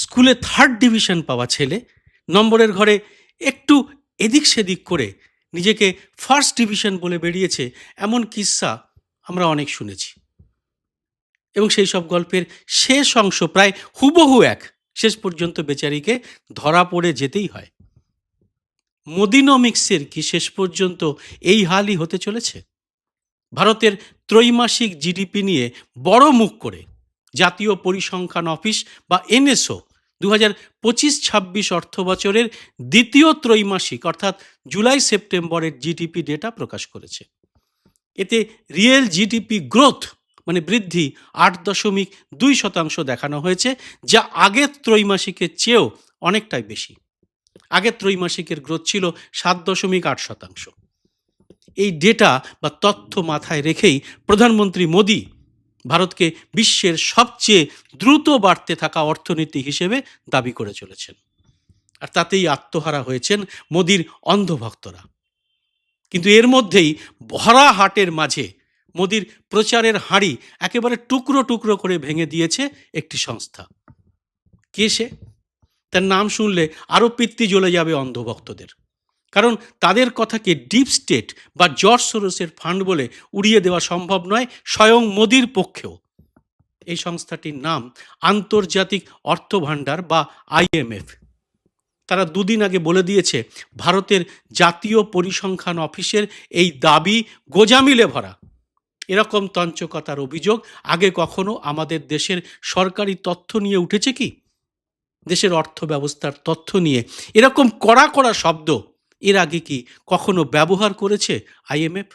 স্কুলে third division পাওয়া ছেলে, নম্বরের ঘরে একটু এদিক সেদিক করে নিজেকে ফার্স্ট ডিভিশন বলে বেরিয়েছে এমন কিস্সা আমরা অনেক শুনেছি। এবং সেই সব গল্পের শেষ অংশ প্রায় হুবহু এক, শেষ পর্যন্ত বেচারিকে ধরা পড়ে যেতেই হয়। মোদিনোমিক্সের কি শেষ পর্যন্ত এই হালই হতে চলেছে? ভারতের ত্রৈমাসিক জিডিপি নিয়ে বড় মুখ করে জাতীয় পরিসংখ্যান অফিস বা এনএসও দু হাজার পঁচিশ ছাব্বিশ অর্থ বছরের দ্বিতীয় ত্রৈমাসিক, অর্থাৎ জুলাই সেপ্টেম্বরের জিডিপি ডেটা প্রকাশ করেছে। এতে রিয়েল জিডিপি গ্রোথ মানে বৃদ্ধি, আট দশমিক দুই শতাংশ দেখানো হয়েছে, যা আগের ত্রৈমাসিকের চেয়েও অনেকটাই বেশি। আগের ত্রৈমাসিকের গ্রোথ ছিল সাত দশমিক আট শতাংশ। এই ডেটা বা তথ্য মাথায় রেখেই প্রধানমন্ত্রী মোদী ভারতকে বিশ্বের সবচেয়ে দ্রুত বাড়তে থাকা অর্থনীতি হিসেবে দাবি করে চলেছেন। আর তাতেই আত্মহারা হয়েছেন মোদির অন্ধভক্তরা। কিন্তু এর মধ্যেই ভরা হাটের মাঝে মোদির প্রচারের হাঁড়ি একেবারে টুকরো টুকরো করে ভেঙে দিয়েছে একটি সংস্থা। কে সে? তার নাম শুনলে আরও পিত্তি জ্বলে যাবে অন্ধভক্তদের। কারণ তাদের কথাকে ডিপ স্টেট বা জর্জ সোরসের ফান্ড বলে উড়িয়ে দেওয়া সম্ভব নয়, স্বয়ং মোদির পক্ষেও। এই সংস্থাটির নাম আন্তর্জাতিক অর্থ ভাণ্ডার বা আইএমএফ তারা দুদিন আগে বলে দিয়েছে, ভারতের জাতীয় পরিসংখ্যান অফিসের এই দাবি গোজামিলে ভরা এরকম তঞ্চকতার অভিযোগ আগে কখনো আমাদের দেশের সরকারি তথ্য নিয়ে উঠেছে কি? দেশের অর্থ ব্যবস্থার তথ্য নিয়ে। এরকম কড়া কড়া শব্দ এর আগে কি কখনো ব্যবহার করেছে আইএমএফ